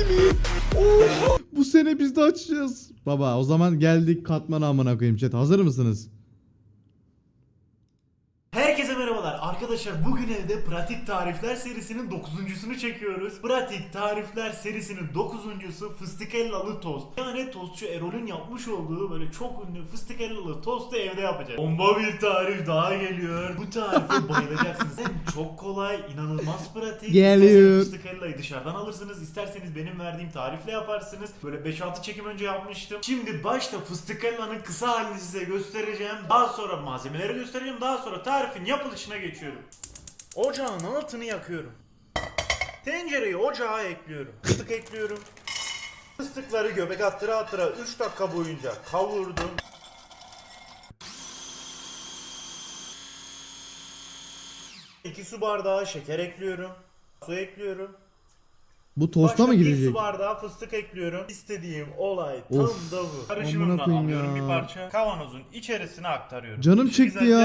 Hepsi mi? Oha! Bu sene biz de açacağız. Baba o zaman geldik katman amına koyayım chat. Hazır mısınız? Herkese merhabalar. Arkadaşlar bugün evde Pratik Tarifler serisinin 9.sunu çekiyoruz. Pratik Tarifler serisinin 9.sü fıstık ellalı tost. Yani tostçu Erol'ün yapmış olduğu böyle çok ünlü fıstık ellalı tostu evde yapacağız. Bomba bir tarif daha geliyor. Bu tarife bayılacaksınız. Hem çok kolay, inanılmaz pratik. Geliyor. İsterseniz fıstık hellayı dışarıdan alırsınız. isterseniz benim verdiğim tarifle yaparsınız. Böyle 5-6 çekim önce yapmıştım. Şimdi başta fıstık hellanın kısa halini size göstereceğim. Daha sonra malzemeleri göstereceğim. Daha sonra tarifin yapılışına geçiyorum. Ocağın altını yakıyorum. Tencereyi ocağa ekliyorum. Fıstık ekliyorum. Fıstıkları göbek attıra attıra 3 dakika boyunca kavurdum. İki su bardağı şeker ekliyorum. Su ekliyorum. Bu tosta mı Bir girecek? su bardağı fıstık ekliyorum. İstediğim olay tam Of, da bu. amına Karışımımdan koyayım alıyorum ya. bir parça. Kavanozun içerisine aktarıyorum. Canım Şu çekti ya.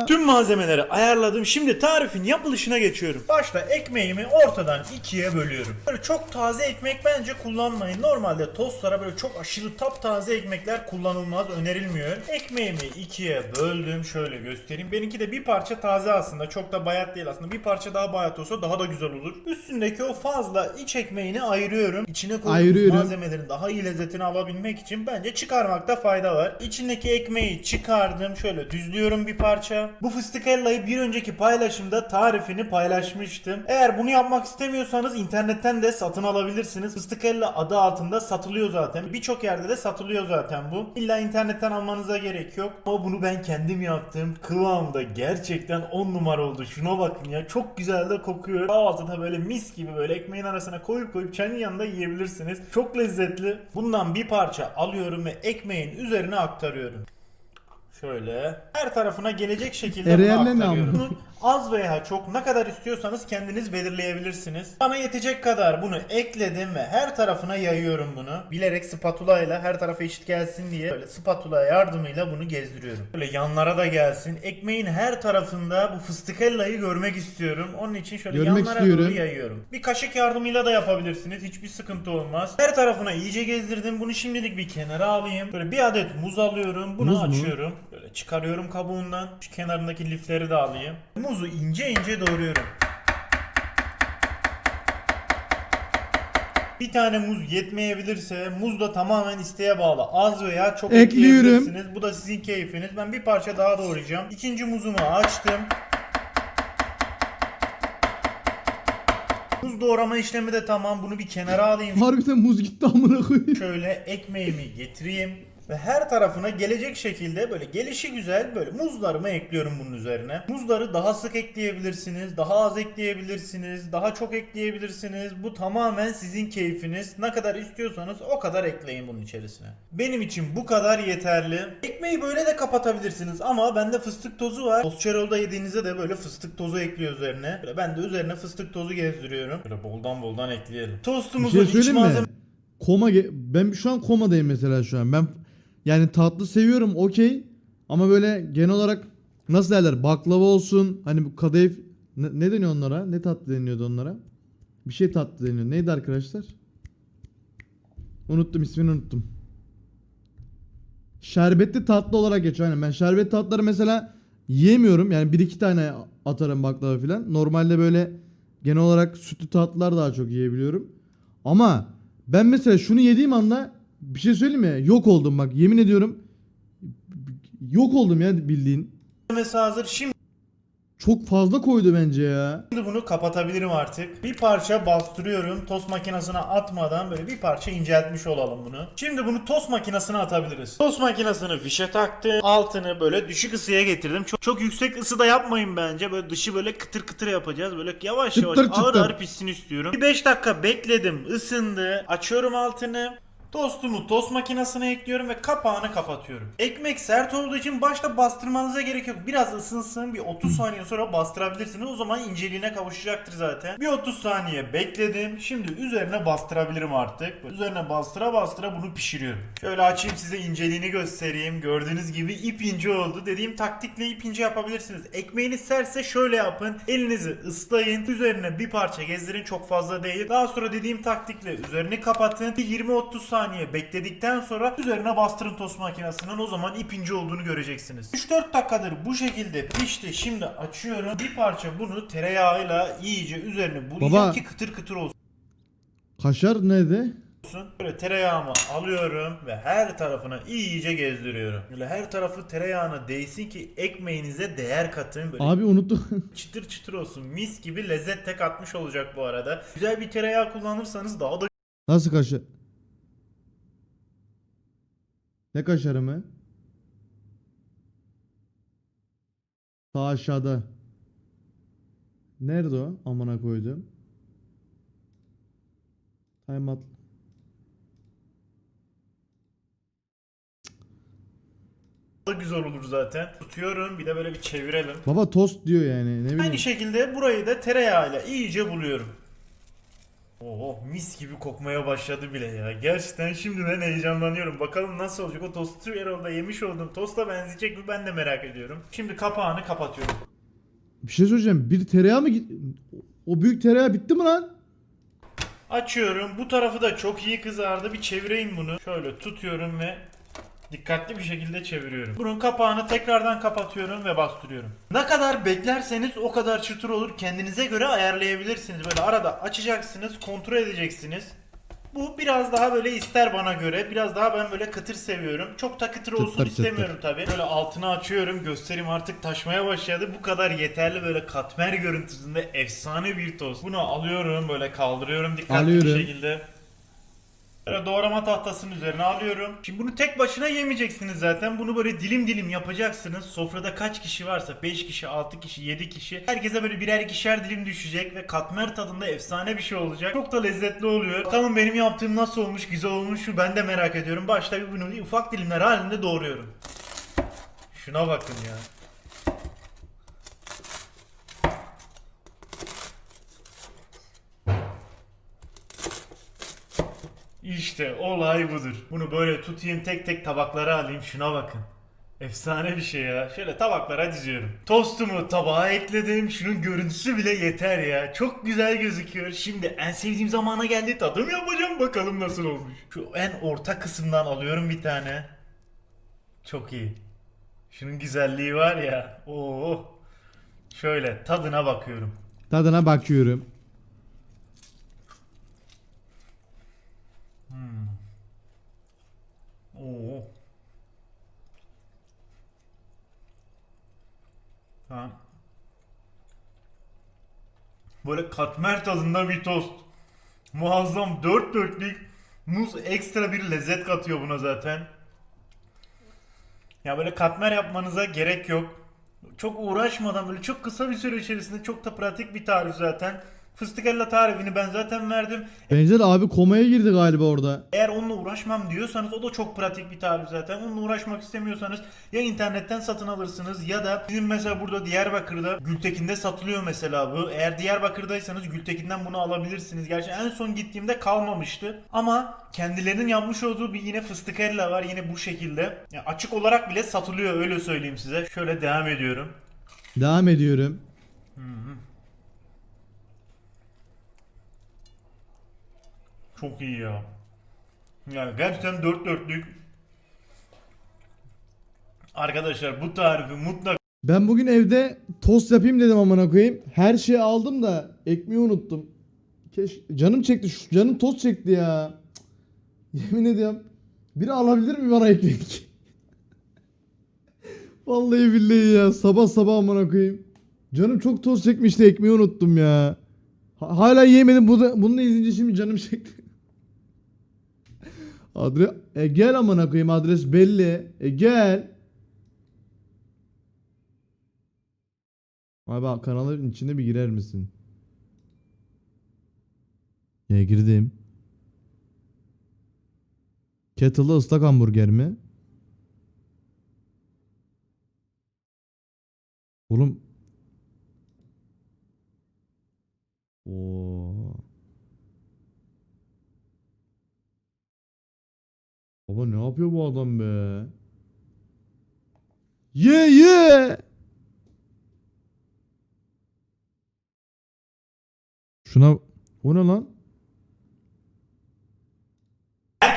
bak. Tüm malzemeleri ayarladım. Şimdi tarifin yapılışına geçiyorum. Başta ekmeğimi ortadan ikiye bölüyorum. Böyle çok taze ekmek bence kullanmayın. Normalde tostlara böyle çok aşırı taptaze ekmekler kullanılmaz, önerilmiyor. Ekmeğimi ikiye böldüm. Şöyle göstereyim. Benimki de bir parça taze aslında. Çok da bayat değil aslında. Bir parça daha bayat olsa daha da güzel olur. Üstündeki o fazla iç ekmeğini ayırıyorum. İçine Ayırıyorum. malzemelerin daha iyi lezzetini alabilmek için bence çıkarmakta fayda var. İçindeki ekmeği çıkardım. Şöyle düzlüyorum bir parça. Bu fıstık hellayı bir önceki paylaşımda tarifini paylaşmıştım. Eğer bunu yapmak istemiyorsanız internetten de satın alabilirsiniz. Fıstık hella adı altında satılıyor zaten. Birçok yerde de satılıyor zaten bu. İlla internetten almanıza gerek yok. Ama bunu ben kendim yaptım. Kıvamda gerçekten 10 numara oldu. Şuna bakın ya. Çok güzel de kokuyor. Kahvaltıda böyle mis gibi böyle ekmeğin arasına koyup koyup çayın yanında yiyebilirsiniz. Çok lezzetli. Bundan bir parça alıyorum ve ekmeğin üzerine aktarıyorum. Şöyle her tarafına gelecek şekilde bunu ne aktarıyorum. Bunu az veya çok ne kadar istiyorsanız kendiniz belirleyebilirsiniz. Bana yetecek kadar bunu ekledim ve her tarafına yayıyorum bunu. Bilerek spatula ile her tarafa eşit gelsin diye böyle spatula yardımıyla bunu gezdiriyorum. Böyle yanlara da gelsin. Ekmeğin her tarafında bu fıstık hellayı görmek istiyorum. Onun için şöyle Görmek yanlara istiyorum. doğru yayıyorum. Bir kaşık yardımıyla da yapabilirsiniz. Hiçbir sıkıntı olmaz. Her tarafına iyice gezdirdim. Bunu şimdilik bir kenara alayım. Böyle bir adet muz alıyorum. Bunu Muz mu? açıyorum. Böyle çıkarıyorum kabuğundan. Şu kenarındaki lifleri de alayım. Muzu ince ince doğruyorum. Bir tane muz yetmeyebilirse muz da tamamen isteğe bağlı. Az veya çok Ekliyorum. ekleyebilirsiniz. Bu da sizin keyfiniz. Ben bir parça daha doğrayacağım. İkinci muzumu açtım. Muz doğrama işlemi de tamam. Bunu bir kenara alayım. Harbiden muz gitti amına koyayım. Şöyle ekmeğimi getireyim ve her tarafına gelecek şekilde böyle gelişi güzel böyle muzlarımı ekliyorum bunun üzerine. Muzları daha sık ekleyebilirsiniz, daha az ekleyebilirsiniz, daha çok ekleyebilirsiniz. Bu tamamen sizin keyfiniz. Ne kadar istiyorsanız o kadar ekleyin bunun içerisine. Benim için bu kadar yeterli. Ekmeği böyle de kapatabilirsiniz ama bende fıstık tozu var. Tosçerolda yediğinizde de böyle fıstık tozu ekliyor üzerine. Böyle ben de üzerine fıstık tozu gezdiriyorum. Böyle boldan boldan ekleyelim. Tostumuzun şey iç malzeme Koma ge- ben şu an komadayım mesela şu an. Ben yani tatlı seviyorum okey. Ama böyle genel olarak nasıl derler baklava olsun hani bu kadayıf ne, ne deniyor onlara? Ne tatlı deniyordu onlara? Bir şey tatlı deniyor. Neydi arkadaşlar? Unuttum ismini unuttum. Şerbetli tatlı olarak geçiyor. Aynen ben şerbet tatlıları mesela yiyemiyorum. Yani bir iki tane atarım baklava falan. Normalde böyle genel olarak sütlü tatlılar daha çok yiyebiliyorum. Ama ben mesela şunu yediğim anda bir şey söyleyeyim mi? Yok oldum bak yemin ediyorum. Yok oldum ya bildiğin. malzemesi hazır. Şimdi Çok fazla koydu bence ya. bunu kapatabilirim artık. Bir parça bastırıyorum. Tost makinesine atmadan böyle bir parça inceltmiş olalım bunu. Şimdi bunu tost makinesine atabiliriz. Tost makinesini fişe taktım. Altını böyle düşük ısıya getirdim. Çok, çok yüksek ısıda yapmayın bence. Böyle dışı böyle kıtır kıtır yapacağız. Böyle yavaş yavaş Çıtır ağır çıtır. ağır pişsin istiyorum. Bir 5 dakika bekledim. ısındı. Açıyorum altını. Tostumu tost makinesine ekliyorum ve kapağını kapatıyorum. Ekmek sert olduğu için başta bastırmanıza gerek yok. Biraz ısınsın bir 30 saniye sonra bastırabilirsiniz. O zaman inceliğine kavuşacaktır zaten. Bir 30 saniye bekledim. Şimdi üzerine bastırabilirim artık. Böyle Üzerine bastıra bastıra bunu pişiriyorum. Şöyle açayım size inceliğini göstereyim. Gördüğünüz gibi ip ince oldu. Dediğim taktikle ip ince yapabilirsiniz. Ekmeğiniz sertse şöyle yapın. Elinizi ıslayın. Üzerine bir parça gezdirin çok fazla değil. Daha sonra dediğim taktikle üzerini kapatın. Bir 20-30 saniye bekledikten sonra üzerine bastırın tost makinesinin. O zaman ip ince olduğunu göreceksiniz. 3-4 dakikadır bu şekilde pişti. Şimdi açıyorum. Bir parça bunu tereyağıyla iyice üzerine bulayacağım Baba. ki kıtır kıtır olsun Kaşar nerede? olsun. Böyle tereyağımı alıyorum ve her tarafına iyice gezdiriyorum. Böyle her tarafı tereyağına değsin ki ekmeğinize değer katın. Böyle Abi unuttum. çıtır çıtır olsun. Mis gibi lezzet tek atmış olacak bu arada. Güzel bir tereyağı kullanırsanız daha da Nasıl kaşar? Ne kaşarı mı? Sağ aşağıda. Nerede o? Amına koydum. Time out. güzel olur zaten. Tutuyorum bir de böyle bir çevirelim. Baba tost diyor yani. Ne bileyim. Aynı şekilde burayı da tereyağıyla iyice buluyorum. Oo mis gibi kokmaya başladı bile ya. Gerçekten şimdiden heyecanlanıyorum. Bakalım nasıl olacak. O tostu Erol'da yemiş olduğum tosta benzeyecek mi ben de merak ediyorum. Şimdi kapağını kapatıyorum. Bir şey söyleyeceğim. Bir tereyağı mı git? O büyük tereyağı bitti mi lan? Açıyorum. Bu tarafı da çok iyi kızardı. Bir çevireyim bunu. Şöyle tutuyorum ve dikkatli bir şekilde çeviriyorum. Bunun kapağını tekrardan kapatıyorum ve bastırıyorum. Ne kadar beklerseniz o kadar çıtır olur. Kendinize göre ayarlayabilirsiniz. Böyle arada açacaksınız, kontrol edeceksiniz. Bu biraz daha böyle ister bana göre. Biraz daha ben böyle kıtır seviyorum. Çok da kıtır olsun Çıtır çıtır. istemiyorum tabii. Böyle altını açıyorum. Göstereyim artık taşmaya başladı. Bu kadar yeterli böyle katmer görüntüsünde efsane bir tost. Bunu alıyorum böyle kaldırıyorum dikkatli Alıyorum. bir şekilde. Böyle doğrama tahtasının üzerine alıyorum. Şimdi bunu tek başına yemeyeceksiniz zaten. Bunu böyle dilim dilim yapacaksınız. Sofrada kaç kişi varsa 5 kişi, 6 kişi, 7 kişi. Herkese böyle birer ikişer dilim düşecek ve katmer tadında efsane bir şey olacak. Çok da lezzetli oluyor. Bakalım benim yaptığım nasıl olmuş, güzel olmuş mu ben de merak ediyorum. Başta bir bunu ufak dilimler halinde doğruyorum. Şuna bakın ya. İşte olay budur. Bunu böyle tutayım tek tek tabaklara alayım şuna bakın. Efsane bir şey ya. Şöyle tabaklara diziyorum. Tostumu tabağa ekledim. Şunun görüntüsü bile yeter ya. Çok güzel gözüküyor. Şimdi en sevdiğim zamana geldi. Tadım yapacağım. Bakalım nasıl olmuş. Şu en orta kısımdan alıyorum bir tane. Çok iyi. Şunun güzelliği var ya. Oo. Şöyle tadına bakıyorum. Tadına bakıyorum. Oo. Ha. Böyle katmer tadında bir tost. Muazzam dört dörtlük muz ekstra bir lezzet katıyor buna zaten. Ya böyle katmer yapmanıza gerek yok. Çok uğraşmadan böyle çok kısa bir süre içerisinde çok da pratik bir tarif zaten. Fıstıkella tarifini ben zaten verdim. Benzer abi komaya girdi galiba orada. Eğer onunla uğraşmam diyorsanız o da çok pratik bir tarif zaten. Onunla uğraşmak istemiyorsanız ya internetten satın alırsınız ya da bizim mesela burada Diyarbakır'da Gültekin'de satılıyor mesela bu. Eğer Diyarbakır'daysanız Gültekin'den bunu alabilirsiniz. Gerçi en son gittiğimde kalmamıştı. Ama kendilerinin yapmış olduğu bir yine fıstıkella var yine bu şekilde. Ya açık olarak bile satılıyor öyle söyleyeyim size. Şöyle devam ediyorum. Devam ediyorum. Çok iyi ya. Yani gerçekten dört dörtlük. Arkadaşlar bu tarifi mutlaka Ben bugün evde tost yapayım dedim amına koyayım. Her şeyi aldım da ekmeği unuttum. Keş canım çekti. Şu canım tost çekti ya. Yemin ediyorum. Biri alabilir mi bana ekmek? Vallahi billahi ya. Sabah sabah amına koyayım. Canım çok tost çekmişti ekmeği unuttum ya. Ha- hala yemedim. Bu da, bunu da izleyince şimdi canım çekti. Adre e gel amına koyayım adres belli. E gel. Abi bak, kanalın içine bir girer misin? Ya girdim. Kettle'da ıslak hamburger mi? Oğlum. Oo. Baba ne yapıyor bu adam be? Ye ye. Şuna o ne lan?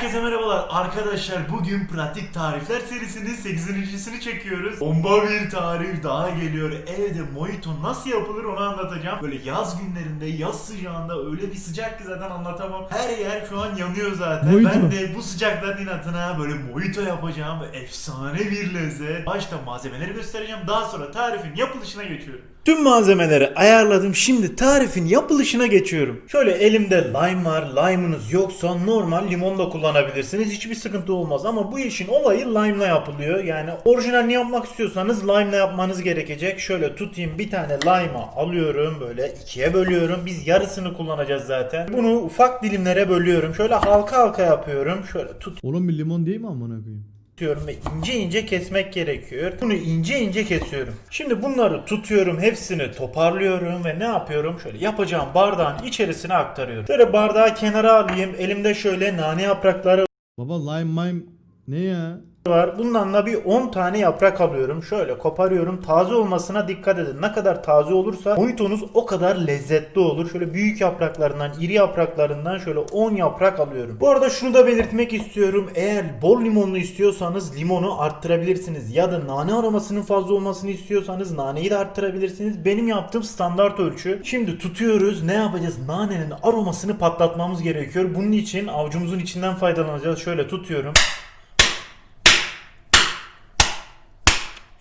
Herkese merhabalar arkadaşlar bugün pratik tarifler serisinin 8.sini çekiyoruz. Bomba bir tarif daha geliyor. Evde mojito nasıl yapılır onu anlatacağım. Böyle yaz günlerinde yaz sıcağında öyle bir sıcak ki zaten anlatamam. Her yer şu an yanıyor zaten. Mojito. Ben de bu sıcakların inatına böyle mojito yapacağım. Efsane bir lezzet. Başta malzemeleri göstereceğim. Daha sonra tarifin yapılışına geçiyorum. Tüm malzemeleri ayarladım. Şimdi tarifin yapılışına geçiyorum. Şöyle elimde lime var. Lime'ınız yoksa normal limon da kullanabilirsiniz. Hiçbir sıkıntı olmaz ama bu işin olayı lime'la yapılıyor. Yani orijinalini yapmak istiyorsanız lime'la yapmanız gerekecek. Şöyle tutayım bir tane lime'ı alıyorum böyle ikiye bölüyorum. Biz yarısını kullanacağız zaten. Bunu ufak dilimlere bölüyorum. Şöyle halka halka yapıyorum. Şöyle tut Oğlum bir limon değil mi amına koyayım? Tutuyorum ve ince ince kesmek gerekiyor. Bunu ince ince kesiyorum. Şimdi bunları tutuyorum, hepsini toparlıyorum ve ne yapıyorum? Şöyle yapacağım bardağın içerisine aktarıyorum. Şöyle bardağı kenara alayım. Elimde şöyle nane yaprakları Baba lime mime ne ya? Var. Bundan da bir 10 tane yaprak alıyorum. Şöyle koparıyorum. Taze olmasına dikkat edin. Ne kadar taze olursa mojitonuz o kadar lezzetli olur. Şöyle büyük yapraklarından, iri yapraklarından şöyle 10 yaprak alıyorum. Bu arada şunu da belirtmek istiyorum. Eğer bol limonlu istiyorsanız limonu arttırabilirsiniz. Ya da nane aromasının fazla olmasını istiyorsanız naneyi de arttırabilirsiniz. Benim yaptığım standart ölçü. Şimdi tutuyoruz. Ne yapacağız? Nanenin aromasını patlatmamız gerekiyor. Bunun için avucumuzun içinden faydalanacağız. Şöyle tutuyorum.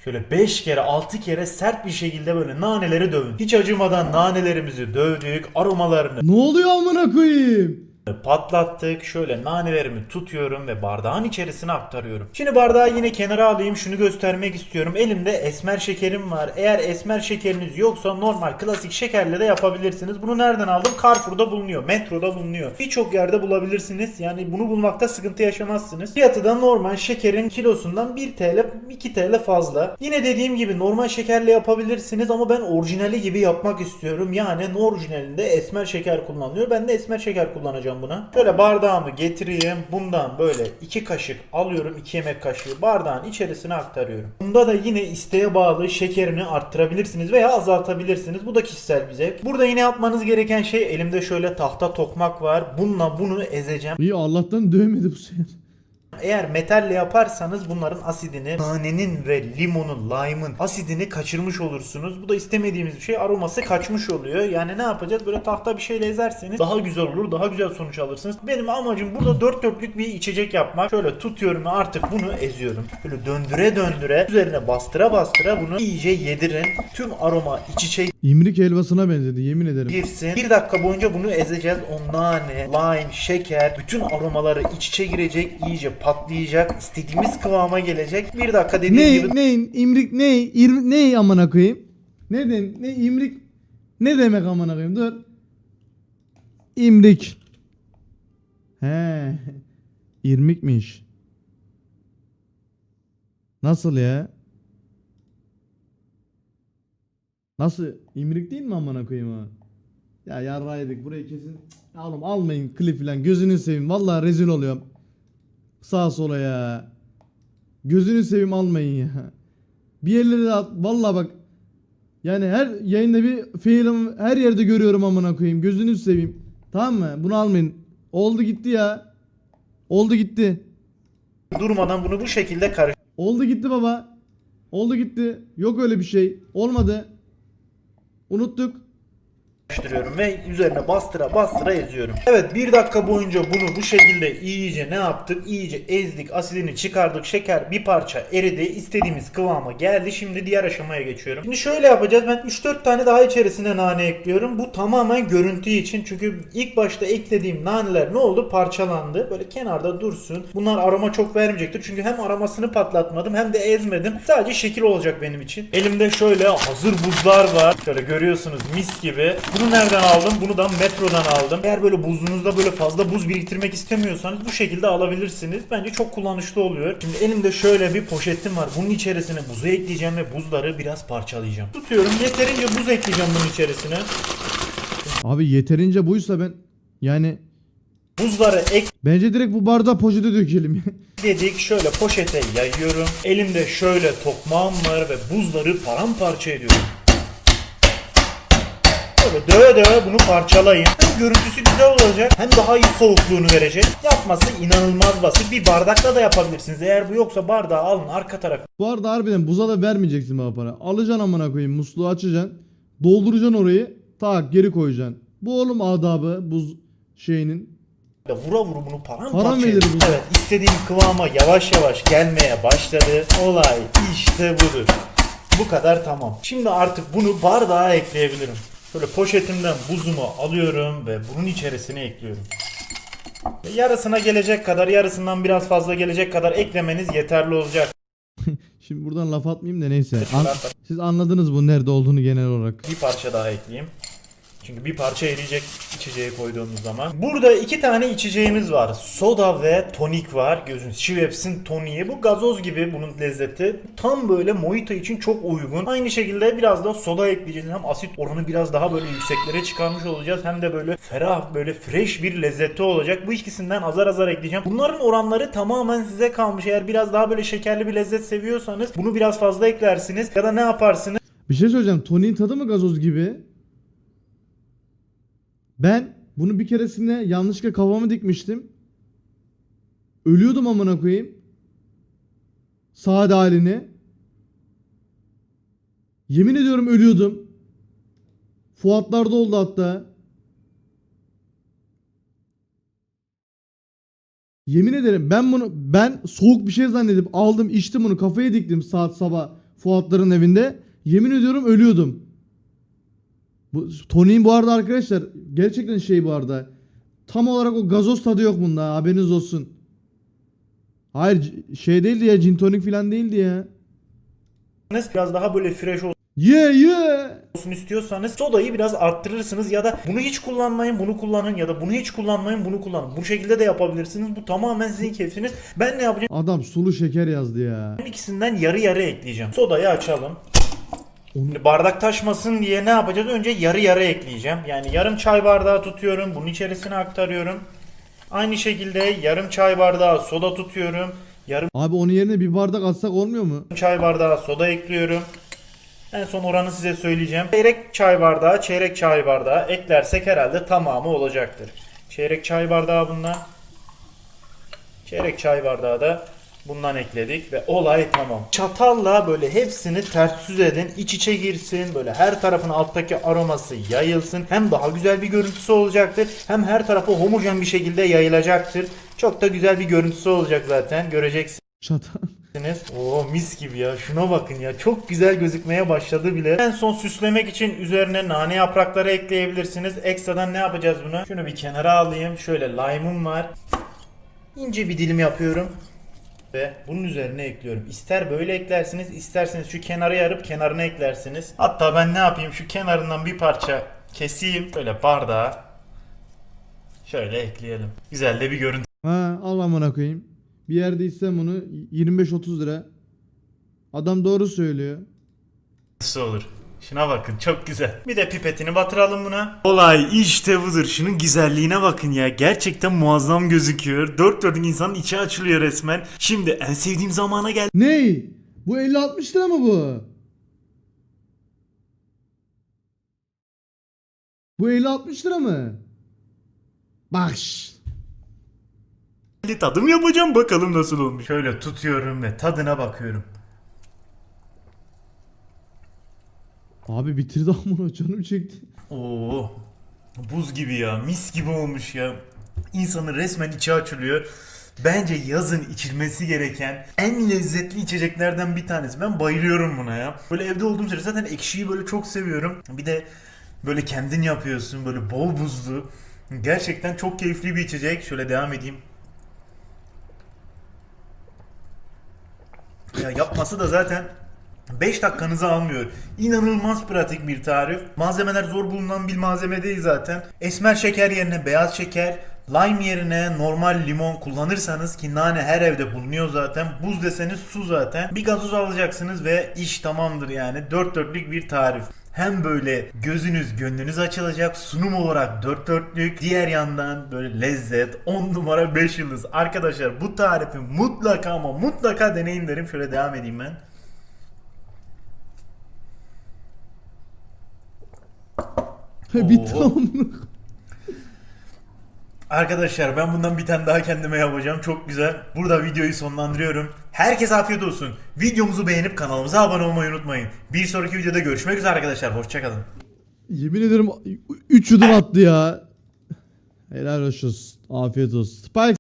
Şöyle 5 kere 6 kere sert bir şekilde böyle naneleri dövün. Hiç acımadan nanelerimizi dövdük. Aromalarını Ne oluyor amına koyayım? patlattık. Şöyle nanelerimi tutuyorum ve bardağın içerisine aktarıyorum. Şimdi bardağı yine kenara alayım. Şunu göstermek istiyorum. Elimde esmer şekerim var. Eğer esmer şekeriniz yoksa normal klasik şekerle de yapabilirsiniz. Bunu nereden aldım? Carrefour'da bulunuyor. Metroda bulunuyor. Birçok yerde bulabilirsiniz. Yani bunu bulmakta sıkıntı yaşamazsınız. Fiyatı da normal şekerin kilosundan 1 TL 2 TL fazla. Yine dediğim gibi normal şekerle yapabilirsiniz ama ben orijinali gibi yapmak istiyorum. Yani orijinalinde esmer şeker kullanılıyor. Ben de esmer şeker kullanacağım buna. Şöyle bardağımı getireyim. Bundan böyle 2 kaşık alıyorum. 2 yemek kaşığı bardağın içerisine aktarıyorum. Bunda da yine isteğe bağlı şekerini arttırabilirsiniz veya azaltabilirsiniz. Bu da kişisel bir zevk. Burada yine yapmanız gereken şey elimde şöyle tahta tokmak var. Bununla bunu ezeceğim. İyi Allah'tan dövmedi bu sefer. Eğer metalle yaparsanız bunların asidini, nanenin ve limonun, lime'ın asidini kaçırmış olursunuz. Bu da istemediğimiz bir şey. Aroması kaçmış oluyor. Yani ne yapacağız? Böyle tahta bir şeyle ezerseniz daha güzel olur, daha güzel sonuç alırsınız. Benim amacım burada dört dörtlük bir içecek yapmak. Şöyle tutuyorum ve artık bunu eziyorum. Böyle döndüre döndüre, üzerine bastıra bastıra bunu iyice yedirin. Tüm aroma iç içe İmrik helvasına benzedi yemin ederim. girsin. Bir dakika boyunca bunu ezeceğiz. O nane, lime, şeker, bütün aromaları iç içe girecek, iyice patlayacak, istediğimiz kıvama gelecek. Bir dakika dediğim Ne gibi ne imrik ne İr- ne amına koyayım? Ne de ne imrik ne demek amına koyayım? Dur. İmrik. He. İrmikmiş. Nasıl ya? Nasıl? İmrik değil mi amına koyayım ha? Ya yarraydık burayı kesin. Oğlum almayın klip falan gözünü seveyim. Vallahi rezil oluyorum. Sağa sola ya. Gözünü seveyim almayın ya. Bir yerlere de at. Vallahi bak. Yani her yayında bir failim her yerde görüyorum amına koyayım. Gözünü seveyim. Tamam mı? Bunu almayın. Oldu gitti ya. Oldu gitti. durmadan bunu bu şekilde Oldu gitti baba. Oldu gitti. Yok öyle bir şey. Olmadı. Unuttuk. Karıştırıyorum ve üzerine bastıra bastıra eziyorum. Evet bir dakika boyunca bunu bu şekilde iyice ne yaptık? İyice ezdik, asidini çıkardık, şeker bir parça eridi, istediğimiz kıvama geldi. Şimdi diğer aşamaya geçiyorum. Şimdi şöyle yapacağız. Ben 3-4 tane daha içerisine nane ekliyorum. Bu tamamen görüntü için. Çünkü ilk başta eklediğim naneler ne oldu? Parçalandı. Böyle kenarda dursun. Bunlar aroma çok vermeyecektir. Çünkü hem aromasını patlatmadım hem de ezmedim. Sadece şekil olacak benim için. Elimde şöyle hazır buzlar var. Şöyle görüyorsunuz mis gibi. Bunu nereden aldım? Bunu da metrodan aldım. Eğer böyle buzunuzda böyle fazla buz biriktirmek istemiyorsanız bu şekilde alabilirsiniz. Bence çok kullanışlı oluyor. Şimdi elimde şöyle bir poşetim var. Bunun içerisine buzu ekleyeceğim ve buzları biraz parçalayacağım. Tutuyorum. Yeterince buz ekleyeceğim bunun içerisine. Abi yeterince buysa ben yani Buzları bence direkt bu bardağı poşete dökelim. ekledik. Şöyle poşete yayıyorum. Elimde şöyle tokmağım var ve buzları paramparça ediyorum. Böyle döve döve bunu parçalayın. Hem görüntüsü güzel olacak hem daha iyi soğukluğunu verecek. Yapması inanılmaz basit. Bir bardakla da yapabilirsiniz. Eğer bu yoksa bardağı alın arka tarafı bu arada harbiden buza da vermeyeceksin bana para. Alacaksın amına koyayım musluğu açacaksın. Dolduracaksın orayı. Tak geri koyacaksın. Bu oğlum adabı buz şeyinin. ve vura vura bunu paramparça Para mı verir bu? Evet istediğim kıvama yavaş yavaş gelmeye başladı. Olay işte budur. Bu kadar tamam. Şimdi artık bunu bardağa ekleyebilirim. Şöyle poşetimden buzumu alıyorum ve bunun içerisine ekliyorum. Ve yarısına gelecek kadar, yarısından biraz fazla gelecek kadar eklemeniz yeterli olacak. Şimdi buradan laf atmayayım da neyse. An- siz anladınız bu nerede olduğunu genel olarak. Bir parça daha ekleyeyim. Çünkü bir parça eriyecek içeceği koyduğumuz zaman. Burada iki tane içeceğimiz var. Soda ve tonik var. Gözünüz Schweppes'in toniği. Bu gazoz gibi bunun lezzeti. Tam böyle mojito için çok uygun. Aynı şekilde biraz da soda ekleyeceğiz. Hem asit oranı biraz daha böyle yükseklere çıkarmış olacağız. Hem de böyle ferah böyle fresh bir lezzeti olacak. Bu ikisinden azar azar ekleyeceğim. Bunların oranları tamamen size kalmış. Eğer biraz daha böyle şekerli bir lezzet seviyorsanız bunu biraz fazla eklersiniz. Ya da ne yaparsınız? Bir şey söyleyeceğim. Tony'nin tadı mı gazoz gibi? Ben bunu bir keresinde yanlışlıkla kafamı dikmiştim. Ölüyordum amına koyayım. Sade halini. Yemin ediyorum ölüyordum. Fuatlarda oldu hatta. Yemin ederim ben bunu ben soğuk bir şey zannedip aldım içtim bunu kafaya diktim saat sabah Fuatların evinde. Yemin ediyorum ölüyordum. Bu Tony'nin bu arada arkadaşlar gerçekten şey bu arada. Tam olarak o gazoz tadı yok bunda haberiniz olsun. Hayır şey değildi ya gin tonic falan değildi ya. biraz daha böyle fresh Ye ye. olsun istiyorsanız sodayı biraz arttırırsınız ya da bunu hiç kullanmayın bunu kullanın ya da bunu hiç kullanmayın bunu kullanın. Bu şekilde de yapabilirsiniz. Bu tamamen sizin keyfiniz. Ben ne yapacağım? Adam sulu şeker yazdı ya. İkisinden yarı yarı ekleyeceğim. Sodayı açalım. Onu- bardak taşmasın diye ne yapacağız? Önce yarı yarı ekleyeceğim. Yani yarım çay bardağı tutuyorum. Bunun içerisine aktarıyorum. Aynı şekilde yarım çay bardağı soda tutuyorum. Yarım Abi onun yerine bir bardak atsak olmuyor mu? çay bardağı soda ekliyorum. En son oranı size söyleyeceğim. Çeyrek çay bardağı, çeyrek çay bardağı eklersek herhalde tamamı olacaktır. Çeyrek çay bardağı bundan. Çeyrek çay bardağı da bundan ekledik ve olay tamam. Çatalla böyle hepsini ters yüz edin, iç içe girsin. Böyle her tarafın alttaki aroması yayılsın. Hem daha güzel bir görüntüsü olacaktır. Hem her tarafı homojen bir şekilde yayılacaktır. Çok da güzel bir görüntüsü olacak zaten. Göreceksiniz. Deniz. Oo mis gibi ya. Şuna bakın ya. Çok güzel gözükmeye başladı bile. En son süslemek için üzerine nane yaprakları ekleyebilirsiniz. Ekstradan ne yapacağız buna? Şunu bir kenara alayım. Şöyle lime'ım var. İnce bir dilim yapıyorum. Ve bunun üzerine ekliyorum. İster böyle eklersiniz, isterseniz şu kenara yarıp kenarına eklersiniz. Hatta ben ne yapayım? Şu kenarından bir parça keseyim. Böyle bardağa. Şöyle ekleyelim. Güzel de bir görüntü. Ha al amına koyayım. Bir yerde içsem bunu 25-30 lira. Adam doğru söylüyor. Nasıl olur? Şuna bakın çok güzel. Bir de pipetini batıralım buna. Olay işte budur. Şunun güzelliğine bakın ya. Gerçekten muazzam gözüküyor. Dört dörtlük insanın içi açılıyor resmen. Şimdi en sevdiğim zamana geldi. Ney? Bu 50-60 lira mı bu? Bu 50-60 lira mı? Bak şş. Tadım yapacağım bakalım nasıl olmuş. Şöyle tutuyorum ve tadına bakıyorum. Abi bitirdi amına canım çekti. Oo. Buz gibi ya. Mis gibi olmuş ya. İnsanın resmen içi açılıyor. Bence yazın içilmesi gereken en lezzetli içeceklerden bir tanesi. Ben bayılıyorum buna ya. Böyle evde olduğum sürece zaten ekşiyi böyle çok seviyorum. Bir de böyle kendin yapıyorsun böyle bol buzlu. Gerçekten çok keyifli bir içecek. Şöyle devam edeyim. Ya yapması da zaten 5 dakikanızı almıyor. İnanılmaz pratik bir tarif. Malzemeler zor bulunan bir malzeme değil zaten. Esmer şeker yerine beyaz şeker, lime yerine normal limon kullanırsanız ki nane her evde bulunuyor zaten. Buz deseniz su zaten. Bir gazoz alacaksınız ve iş tamamdır yani. Dört dörtlük bir tarif. Hem böyle gözünüz gönlünüz açılacak sunum olarak dört dörtlük diğer yandan böyle lezzet 10 numara 5 yıldız. Arkadaşlar bu tarifi mutlaka ama mutlaka deneyin derim. Şöyle devam edeyim ben. Bitti Oo. amına. Arkadaşlar ben bundan bir tane daha kendime yapacağım. Çok güzel. Burada videoyu sonlandırıyorum. Herkese afiyet olsun. Videomuzu beğenip kanalımıza abone olmayı unutmayın. Bir sonraki videoda görüşmek üzere arkadaşlar. Hoşçakalın. Yemin ederim 3 yudum attı ya. Helal olsun. Afiyet olsun. Spike